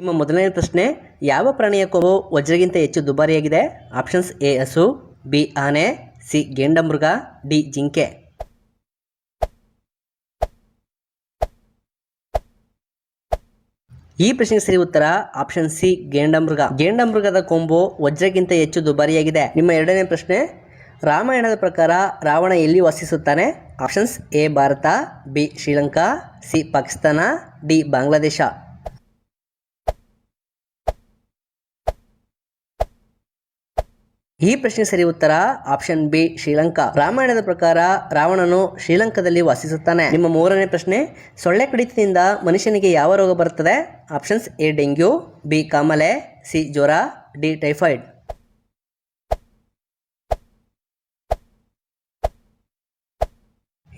ನಿಮ್ಮ ಮೊದಲನೇ ಪ್ರಶ್ನೆ, ಯಾವ ಪ್ರಾಣಿಯ ಕೊಬ್ಬು ವಜ್ರಗಿಂತ ಹೆಚ್ಚು ದುಬಾರಿಯಾಗಿದೆ? ಆಪ್ಷನ್ಸ್ ಎ, ಹಸು, ಬಿ, ಆನೆ, ಸಿ, ಗೇಂಡಮೃಗ, ಡಿ, ಜಿಂಕೆ. ಈ ಪ್ರಶ್ನೆಗೆ ಸರಿ ಉತ್ತರ ಆಪ್ಷನ್ ಸಿ, ಗೇಂಡಮೃಗ. ಗೇಂಡಮೃಗದ ಕೊಂಬು ವಜ್ರಕ್ಕಿಂತ ಹೆಚ್ಚು ದುಬಾರಿಯಾಗಿದೆ. ನಿಮ್ಮ ಎರಡನೇ ಪ್ರಶ್ನೆ, ರಾಮಾಯಣದ ಪ್ರಕಾರ ರಾವಣ ಎಲ್ಲಿ ವಾಸಿಸುತ್ತಾನೆ? Options A, Bharat, B, Sri Lanka, C, Pakistan, D, Bangladesh. ಈ ಪ್ರಶ್ನೆ ಸರಿ ಉತ್ತರ, ಆಪ್ಷನ್ ಬಿ, ಶ್ರೀಲಂಕಾ. ರಾಮಾಯಣದ ಪ್ರಕಾರ ರಾವಣನು ಶ್ರೀಲಂಕಾದಲ್ಲಿ ವಾಸಿಸುತ್ತಾನೆ. ನಿಮ್ಮ ಮೂರನೇ ಪ್ರಶ್ನೆ, ಸೊಳ್ಳೆ ಕಡಿತದಿಂದ ಮನುಷ್ಯನಿಗೆ ಯಾವ ರೋಗ ಬರುತ್ತದೆ? ಆಪ್ಷನ್ಸ್ ಎ, ಡೆಂಗ್ಯೂ, ಬಿ, ಕಾಮಲೆ, ಸಿ, ಜ್ವರ, ಡಿ, ಟೈಫಾಯ್ಡ್.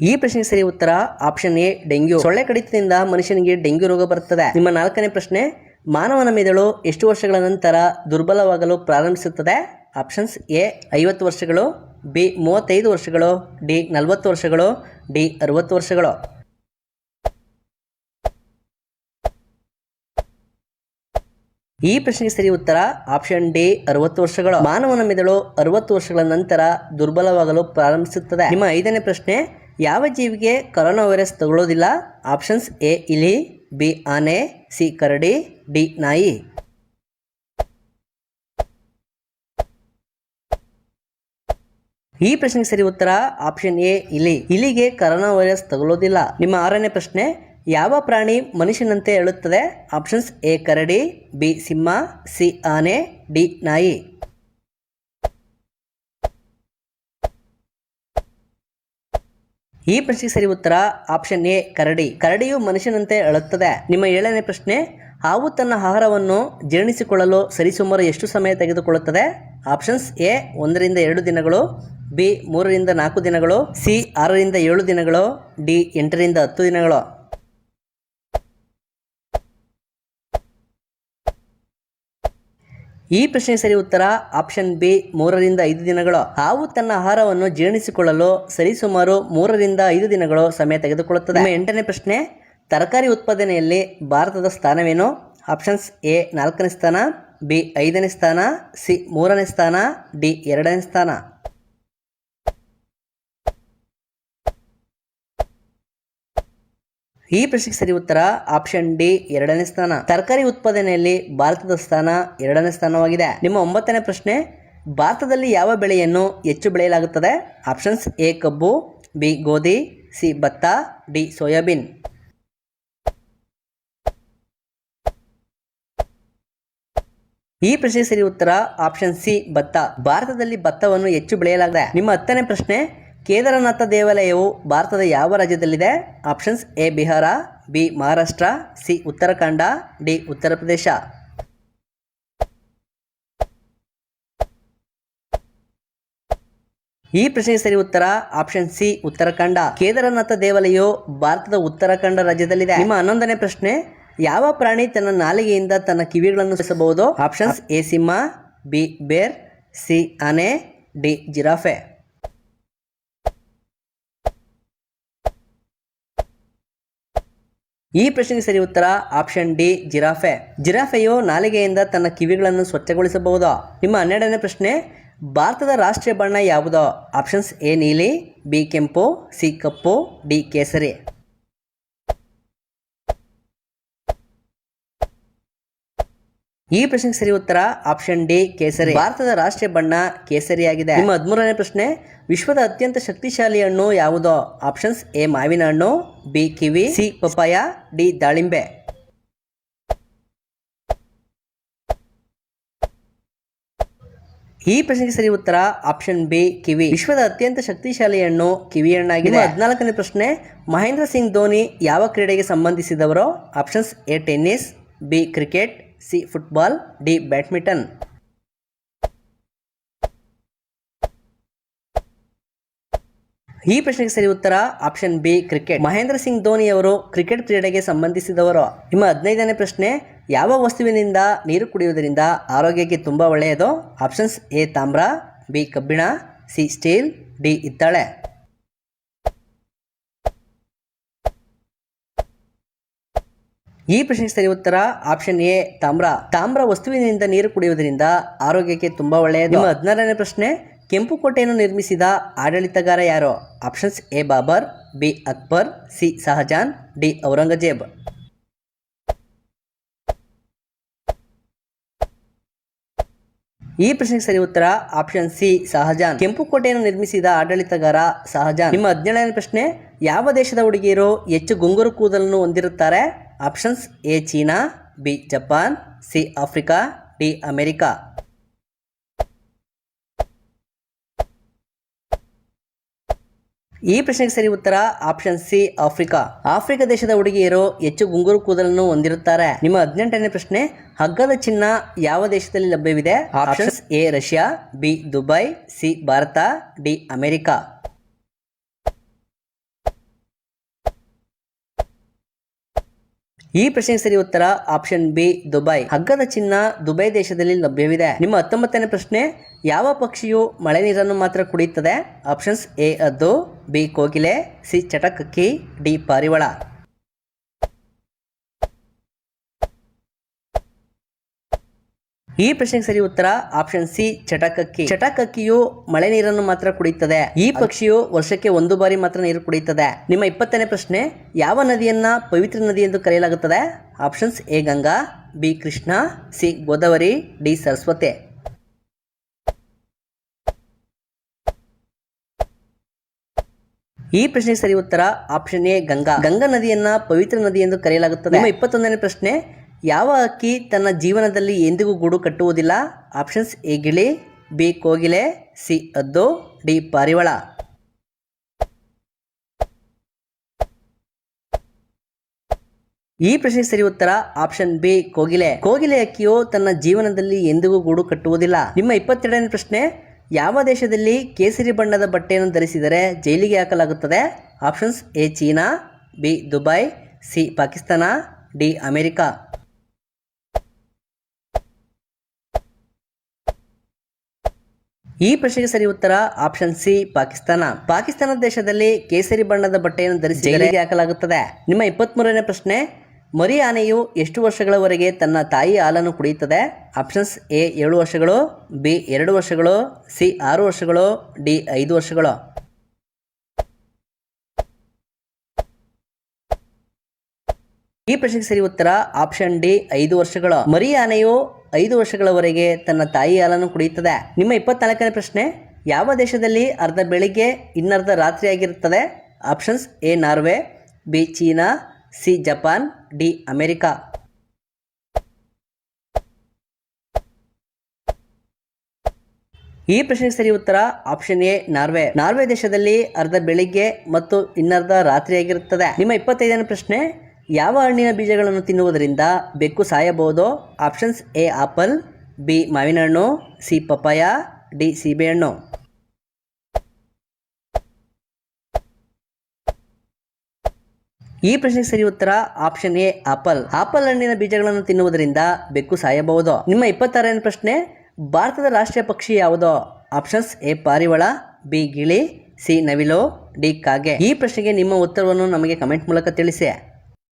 ಈ ಪ್ರಶ್ನೆಗೆ ಸರಿ ಉತ್ತರ, ಆಪ್ಷನ್ ಎ, ಡೆಂಗ್ಯೂ. ಸೊಳ್ಳೆ ಕಡಿತದಿಂದ ಮನುಷ್ಯನಿಗೆ ಡೆಂಗ್ಯೂ ರೋಗ ಬರುತ್ತದೆ. ನಿಮ್ಮ ನಾಲ್ಕನೇ ಪ್ರಶ್ನೆ, ಮಾನವನ ಮೆದುಳು ಎಷ್ಟು ವರ್ಷಗಳ ನಂತರ ದುರ್ಬಲವಾಗಲು ಪ್ರಾರಂಭಿಸುತ್ತದೆ? ಆಪ್ಷನ್ಸ್ ಎ, ಐವತ್ತು ವರ್ಷಗಳು, ಬಿ, ಮೂವತ್ತೈದು ವರ್ಷಗಳು, ಡಿ, ನಲವತ್ತು ವರ್ಷಗಳು, ಡಿ, ಅರುವತ್ತು ವರ್ಷಗಳು. ಈ ಪ್ರಶ್ನೆಗೆ ಸರಿ ಉತ್ತರ ಆಪ್ಷನ್ ಡಿ, ಅರವತ್ತು ವರ್ಷಗಳು. ಮಾನವನ ಮೆದುಳು ಅರವತ್ತು ವರ್ಷಗಳ ನಂತರ ದುರ್ಬಲವಾಗಲು ಪ್ರಾರಂಭಿಸುತ್ತದೆ. ನಿಮ್ಮ ಐದನೇ ಪ್ರಶ್ನೆ, ಯಾವ ಜೀವಿಗೆ ಕೊರೋನಾ ವೈರಸ್ ತಗೊಳ್ಳೋದಿಲ್ಲ ಆಪ್ಷನ್ಸ್ ಎ, ಇಲಿ, ಬಿ, ಆನೆ, ಸಿ, ಕರಡಿ, ಡಿ, ನಾಯಿ. ಈ ಪ್ರಶ್ನೆಗೆ ಸರಿ ಉತ್ತರ ಆಪ್ಷನ್ ಎ ಇಲಿ. ಇಲಿಗೆ ಕರೋನಾ ವೈರಸ್ ತಗುಲೋದಿಲ್ಲ. ನಿಮ್ಮ ಆರನೇ ಪ್ರಶ್ನೆ, ಯಾವ ಪ್ರಾಣಿ ಮನುಷ್ಯನಂತೆ ಹೇಳುತ್ತದೆ? ಆಪ್ಷನ್ಸ್ ಎ ಕರಡಿ ಬಿ ಸಿಂಹ ಸಿ ಆನೆ ಡಿ ನಾಯಿ. ಈ ಪ್ರಶ್ನೆಗೆ ಸರಿ ಉತ್ತರ ಆಪ್ಷನ್ ಎ ಕರಡಿ. ಕರಡಿಯು ಮನುಷ್ಯನಂತೆ ಅಳುತ್ತದೆ ನಿಮ್ಮ ಏಳನೇ ಪ್ರಶ್ನೆ ಹಾವು ತನ್ನ ಆಹಾರವನ್ನು ಜೀರ್ಣಿಸಿಕೊಳ್ಳಲು ಸರಿಸುಮಾರು ಎಷ್ಟು ಸಮಯ ತೆಗೆದುಕೊಳ್ಳುತ್ತದೆ? ಆಪ್ಷನ್ಸ್ ಎ, ಒಂದರಿಂದ ಎರಡು ದಿನಗಳು, ಬಿ, ಮೂರರಿಂದ ನಾಲ್ಕು ದಿನಗಳು, ಸಿ, ಆರರಿಂದ ಏಳು ದಿನಗಳು, ಡಿ, ಎಂಟರಿಂದ ಹತ್ತು ದಿನಗಳು. ಈ ಪ್ರಶ್ನೆ ಸರಿ ಉತ್ತರ ಆಪ್ಷನ್ ಬಿ, ಮೂರರಿಂದ ಐದು ದಿನಗಳು. ಹಾವು ತನ್ನ ಆಹಾರವನ್ನು ಜೀರ್ಣಿಸಿಕೊಳ್ಳಲು ಸರಿಸುಮಾರು ಮೂರರಿಂದ ಐದು ದಿನಗಳು ಸಮಯ ತೆಗೆದುಕೊಳ್ಳುತ್ತದೆ. ಎಂಟನೇ ಪ್ರಶ್ನೆ ತರಕಾರಿ ಉತ್ಪಾದನೆಯಲ್ಲಿ ಭಾರತದ ಸ್ಥಾನವೇನು? ಆಪ್ಷನ್ಸ್ ಎ ನಾಲ್ಕನೇ ಸ್ಥಾನ ಬಿ ಐದನೇ ಸ್ಥಾನ ಸಿ ಮೂರನೇ ಸ್ಥಾನ ಡಿ ಎರಡನೇ ಸ್ಥಾನ. ಈ ಪ್ರಶ್ನೆಗೆ ಸರಿ ಉತ್ತರ ಆಪ್ಷನ್ ಡಿ ಎರಡನೇ ಸ್ಥಾನ. ತರಕಾರಿ ಉತ್ಪಾದನೆಯಲ್ಲಿ ಭಾರತದ ಸ್ಥಾನ ಎರಡನೇ ಸ್ಥಾನವಾಗಿದೆ. ನಿಮ್ಮ ಒಂಬತ್ತನೇ ಪ್ರಶ್ನೆ, ಭಾರತದಲ್ಲಿ ಯಾವ ಬೆಳೆಯನ್ನು ಹೆಚ್ಚು ಬೆಳೆಯಲಾಗುತ್ತದೆ? ಆಪ್ಷನ್ಸ್ ಎ ಕಬ್ಬು ಬಿ ಗೋಧಿ ಸಿ ಭತ್ತ ಡಿ ಸೋಯಾಬೀನ್. ಈ ಪ್ರಶ್ನೆ ಸರಿ ಉತ್ತರ ಆಪ್ಷನ್ ಸಿ ಭತ್ತ. ಭಾರತದಲ್ಲಿ ಭತ್ತವನ್ನು ಹೆಚ್ಚು ಬೆಳೆಯಲಾಗಿದೆ, ನಿಮ್ಮ ಹತ್ತನೇ ಪ್ರಶ್ನೆ, ಕೇದಾರನಾಥ ದೇವಾಲಯವು ಭಾರತದ ಯಾವ ರಾಜ್ಯದಲ್ಲಿದೆ? Options A Bihar B Maharashtra C Uttarakhand D Uttar Pradesh. ಈ ಪ್ರಶ್ನೆಗೆ ಸರಿ ಉತ್ತರ ಆಪ್ಷನ್ ಸಿ ಉತ್ತರಾಖಂಡ. ಕೇದಾರನಾಥ ದೇವಾಲಯವು ಭಾರತದ ಉತ್ತರಾಖಂಡ ರಾಜ್ಯದಲ್ಲಿದೆ. ನಿಮ್ಮ ಹನ್ನೊಂದನೇ ಪ್ರಶ್ನೆ ಯಾವ ಪ್ರಾಣಿ ತನ್ನ ನಾಲಿಗೆಯಿಂದ ತನ್ನ ಕಿವಿಗಳನ್ನು ಸಹಿಸಬಹುದು ಆಪ್ಷನ್ಸ್ ಎ ಸಿಂಹ, ಬಿ ಬೇರ್, ಸಿ ಆನೆ, ಡಿ ಜಿರಾಫೆ. ಈ ಪ್ರಶ್ನೆಗೆ ಸರಿ ಉತ್ತರ ಆಪ್ಷನ್ ಡಿ ಜಿರಾಫೆ. ಜಿರಾಫೆಯು ನಾಲಿಗೆಯಿಂದ ತನ್ನ ಕಿವಿಗಳನ್ನು ಸ್ವಚ್ಛಗೊಳಿಸಬಹುದು? ನಿಮ್ಮ ಹನ್ನೆರಡನೇ ಪ್ರಶ್ನೆ, ಭಾರತದ ರಾಷ್ಟ್ರೀಯ ಬಣ್ಣ ಯಾವುದು? ಆಪ್ಷನ್ಸ್ ಎ ನೀಲಿ, ಬಿ ಕೆಂಪು, ಸಿ ಕಪ್ಪು, ಡಿ ಕೇಸರಿ. ಈ ಪ್ರಶ್ನೆಗೆ ಸರಿ ಉತ್ತರ ಆಪ್ಷನ್ ಡಿ ಕೇಸರಿ. ಭಾರತದ ರಾಷ್ಟ್ರೀಯ ಬಣ್ಣ ಕೇಸರಿಯಾಗಿದೆ. ನಿಮ್ಮ ಹದಿಮೂರನೇ ಪ್ರಶ್ನೆ ವಿಶ್ವದ ಅತ್ಯಂತ ಶಕ್ತಿಶಾಲಿ ಹಣ್ಣು ಯಾವುದೋ? ಆಪ್ಷನ್ಸ್ ಎ ಮಾವಿನ ಹಣ್ಣು B kiwi C papaya D ದಾಳಿಂಬೆ. ಈ ಪ್ರಶ್ನೆಗೆ ಸರಿ ಉತ್ತರ ಆಪ್ಷನ್ ಬಿ ಕಿವಿ. ವಿಶ್ವದ ಅತ್ಯಂತ ಶಕ್ತಿಶಾಲಿ ಹಣ್ಣು ಕಿವಿ ಹಣ್ಣಾಗಿದೆ. ಹದಿನಾಲ್ಕನೇ ಪ್ರಶ್ನೆ ಮಹೇಂದ್ರ ಸಿಂಗ್ ಧೋನಿ ಯಾವ ಕ್ರೀಡೆಗೆ ಸಂಬಂಧಿಸಿದವರು? Options A tennis B cricket C football, D badminton. ಈ ಪ್ರಶ್ನೆಗೆ ಸರಿ ಉತ್ತರ option B, cricket. Mahendra Singh Dhoni ಅವರು ಕ್ರಿಕೆಟ್ ಕ್ರೀಡೆಗೆ ಸಂಬಂಧಿಸಿದವರು. ನಿಮ್ಮ ಹದಿನೈದನೇ ಪ್ರಶ್ನೆ, ಯಾವ ವಸ್ತುವಿನಿಂದ ನೀರು ಕುಡಿಯುವುದರಿಂದ ಆರೋಗ್ಯಕ್ಕೆ ತುಂಬ ಒಳ್ಳೆಯದು? ಆಪ್ಷನ್ಸ್ ಎ, ತಾಮ್ರ, ಬಿ, ಕಬ್ಬಿಣ, ಸಿ, ಸ್ಟೀಲ್, ಡಿ, ಹಿತ್ತಾಳೆ. ಈ ಪ್ರಶ್ನೆ ಪ್ರಶ್ನೆಗೆ ಸರಿ ಉತ್ತರ ಆಪ್ಷನ್ ಎ ತಾಮ್ರ. ತಾಮ್ರ ವಸ್ತುವಿನಿಂದ ನೀರು ಕುಡಿಯುವುದರಿಂದ ಆರೋಗ್ಯಕ್ಕೆ ತುಂಬಾ ಒಳ್ಳೆಯದು. ನಿಮ್ಮ ಹದಿನಾರನೇ ಪ್ರಶ್ನೆ ಕೆಂಪು ಕೋಟೆಯನ್ನು ನಿರ್ಮಿಸಿದ ಆಡಳಿತಗಾರ ಯಾರು? Options A Babur B Akbar C Shahjahan D Aurangzeb. ಈ ಪ್ರಶ್ನೆಗೆ ಸರಿ ಉತ್ತರ ಆಪ್ಷನ್ ಸಿ ಸಹಜಾನ್ ಕೆಂಪು ಕೋಟೆಯನ್ನು ನಿರ್ಮಿಸಿದ ಆಡಳಿತಗಾರ ಸಹಜಾನ್ ನಿಮ್ಮ ಹದಿನೇಳನೇ ಪ್ರಶ್ನೆ ಯಾವ ದೇಶದ ಹುಡುಗಿಯರು ಹೆಚ್ಚು ಗುಂಗುರು ಕೂದಲನ್ನು ಹೊಂದಿರುತ್ತಾರೆ? Options A China B Japan C Africa D America ಈ ಪ್ರಶ್ನೆಗೆ ಸರಿ ಉತ್ತರ ಆಪ್ಷನ್ ಸಿ ಆಫ್ರಿಕಾ ಆಫ್ರಿಕಾ ದೇಶದ ಹುಡುಗಿಯರು ಹೆಚ್ಚು ಗುಂಗುರು ಕೂದಲನ್ನು ಹೊಂದಿರುತ್ತಾರೆ. ನಿಮ್ಮ ಹದಿನೆಂಟನೇ ಪ್ರಶ್ನೆ ಹಗ್ಗದ ಚಿನ್ನ ಯಾವ ದೇಶದಲ್ಲಿ ಲಭ್ಯವಿದೆ? Options A Russia B Dubai C Bharat D America ಈ ಪ್ರಶ್ನೆ ಸರಿ ಉತ್ತರ ಆಪ್ಷನ್ ಬಿ, ದುಬೈ. ಹಗ್ಗದ ಚಿನ್ನ ದುಬೈ ದೇಶದಲ್ಲಿ ಲಭ್ಯವಿದೆ. ನಿಮ್ಮ ಹತ್ತೊಂಬತ್ತನೇ ಪ್ರಶ್ನೆ, ಯಾವ ಪಕ್ಷಿಯು ಮಳೆ ನೀರನ್ನು ಮಾತ್ರ ಕುಡಿಯುತ್ತದೆ? ಆಪ್ಷನ್ಸ್ ಎ ಅದ್ದು ಬಿ, ಕೋಗಿಲೆ, ಸಿ, ಚಟಕಕ್ಕಿ, ಡಿ, ಪಾರಿವಾಳ. ಈ ಪ್ರಶ್ನೆಗೆ ಸರಿ ಉತ್ತರ ಆಪ್ಷನ್ ಸಿ ಚಟಕಕ್ಕಿ. ಚಟಕಕ್ಕಿಯು ಮಳೆ ನೀರನ್ನು ಮಾತ್ರ ಕುಡಿಯುತ್ತದೆ. ಈ ಪಕ್ಷಿಯು ವರ್ಷಕ್ಕೆ ಒಂದು ಬಾರಿ ಮಾತ್ರ ನೀರು ಕುಡಿಯುತ್ತದೆ. ನಿಮ್ಮ ಇಪ್ಪತ್ತನೇ ಪ್ರಶ್ನೆ ಯಾವ ನದಿಯನ್ನ ಪವಿತ್ರ ನದಿ ಎಂದು ಕರೆಯಲಾಗುತ್ತದೆ? Options A Ganga B Krishna C Godavari D Saraswati. ಈ ಪ್ರಶ್ನೆಗೆ ಸರಿ ಉತ್ತರ ಆಪ್ಷನ್ ಎ ಗಂಗಾ. ಗಂಗಾ ನದಿಯನ್ನ ಪವಿತ್ರ ನದಿ ಎಂದು ಕರೆಯಲಾಗುತ್ತದೆ. ನಿಮ್ಮ ಇಪ್ಪತ್ತೊಂದನೇ ಪ್ರಶ್ನೆ ಯಾವ ಅಕ್ಕಿ ತನ್ನ ಜೀವನದಲ್ಲಿ ಎಂದಿಗೂ ಗೂಡು ಕಟ್ಟುವುದಿಲ್ಲ? ಆಪ್ಷನ್ಸ್ ಎ ಗಿಳಿ, ಬಿ ಕೋಗಿಲೆ, ಸಿ ಅದ್ದು, ಡಿ ಪಾರಿವಾಳ. ಈ ಪ್ರಶ್ನೆಗೆ ಸರಿ ಉತ್ತರ ಆಪ್ಷನ್ ಬಿ, ಕೋಗಿಲೆ. ಕೋಗಿಲೆ ಅಕ್ಕಿಯು ತನ್ನ ಜೀವನದಲ್ಲಿ ಎಂದಿಗೂ ಗೂಡು ಕಟ್ಟುವುದಿಲ್ಲ. ನಿಮ್ಮ ಇಪ್ಪತ್ತೆರಡನೇ ಪ್ರಶ್ನೆ, ಯಾವ ದೇಶದಲ್ಲಿ ಕೇಸರಿ ಬಣ್ಣದ ಬಟ್ಟೆಯನ್ನು ಧರಿಸಿದರೆ ಜೈಲಿಗೆ ಹಾಕಲಾಗುತ್ತದೆ? Options A China, B Dubai, C Pakistan, D America. ಈ ಪ್ರಶ್ನೆಗೆ ಸರಿ ಉತ್ತರ ಆಪ್ಷನ್ ಸಿ ಪಾಕಿಸ್ತಾನ. ಪಾಕಿಸ್ತಾನ ದೇಶದಲ್ಲಿ ಕೇಸರಿ ಬಣ್ಣದ ಬಟ್ಟೆಯನ್ನು ಧರಿಸಿ ಜೈಲಿಗೆ ಹಾಕಲಾಗುತ್ತದೆ? ನಿಮ್ಮ ಇಪ್ಪತ್ಮೂರನೇ ಪ್ರಶ್ನೆ ಮರಿ ಆನೆಯು ಎಷ್ಟು ವರ್ಷಗಳವರೆಗೆ ತನ್ನ ತಾಯಿ ಹಾಲನ್ನು ಕುಡಿಯುತ್ತದೆ? ಆಪ್ಷನ್ಸ್ ಎ ಏಳು ವರ್ಷಗಳು ಬಿ ಎರಡು ವರ್ಷಗಳು ಸಿ ಆರು ವರ್ಷಗಳು ಡಿ ಐದು ವರ್ಷಗಳು. ಈ ಪ್ರಶ್ನೆಗೆ ಸರಿ ಉತ್ತರ ಆಪ್ಷನ್ ಡಿ ಐದು ವರ್ಷಗಳು. ಮರಿ ಆನೆಯು ಐದು ವರ್ಷಗಳವರೆಗೆ ತನ್ನ ತಾಯಿ ಹಾಲನ್ನು ಕುಡಿಯುತ್ತದೆ. ನಿಮ್ಮ ಇಪ್ಪತ್ನಾಲ್ಕನೇ ಪ್ರಶ್ನೆ, ಯಾವ ದೇಶದಲ್ಲಿ ಅರ್ಧ ಬೆಳಿಗ್ಗೆ ಇನ್ನರ್ಧ ರಾತ್ರಿ ಆಗಿರುತ್ತದೆ options, A, Norway, B, China, C, Japan, D, America. ಈ ಪ್ರಶ್ನೆಗೆ ಸರಿ ಉತ್ತರ ಆಪ್ಷನ್ ಎ, ನಾರ್ವೆ. ನಾರ್ವೆ ದೇಶದಲ್ಲಿ ಅರ್ಧ ಬೆಳಿಗ್ಗೆ ಮತ್ತು ಇನ್ನರ್ಧ ರಾತ್ರಿ ಆಗಿರುತ್ತದೆ ನಿಮ್ಮ ಇಪ್ಪತ್ತೈದನೇ ಪ್ರಶ್ನೆ ಯಾವ ಹಣ್ಣಿನ ಬೀಜಗಳನ್ನು ತಿನ್ನುವುದರಿಂದ ಬೆಕ್ಕು ಸಾಯಬಹುದೋ? ಆಪ್ಷನ್ಸ್ ಎ, ಆಪಲ್, ಬಿ, ಮಾವಿನಹಣ್ಣು, ಸಿ ಪಪಾಯ ಡಿ, ಸೀಬೆಹಣ್ಣು. ಈ ಪ್ರಶ್ನೆಗೆ ಸರಿ ಉತ್ತರ ಆಪ್ಷನ್ ಎ, ಆಪಲ್. ಆಪಲ್ ಹಣ್ಣಿನ ಬೀಜಗಳನ್ನು ತಿನ್ನುವುದರಿಂದ ಬೆಕ್ಕು ಸಾಯಬಹುದು? ನಿಮ್ಮ ಇಪ್ಪತ್ತಾರನೇ ಪ್ರಶ್ನೆ, ಭಾರತದ ರಾಷ್ಟ್ರೀಯ ಪಕ್ಷಿ ಯಾವುದು? ಆಪ್ಷನ್ಸ್ ಎ, ಪಾರಿವಾಳ, ಬಿ, ಗಿಳಿ, ಸಿ, ನವಿಲು, ಡಿ, ಕಾಗೆ. ಈ ಪ್ರಶ್ನೆಗೆ ನಿಮ್ಮ ಉತ್ತರವನ್ನು ನಮಗೆ ಕಮೆಂಟ್ ಮೂಲಕ ತಿಳಿಸಿ.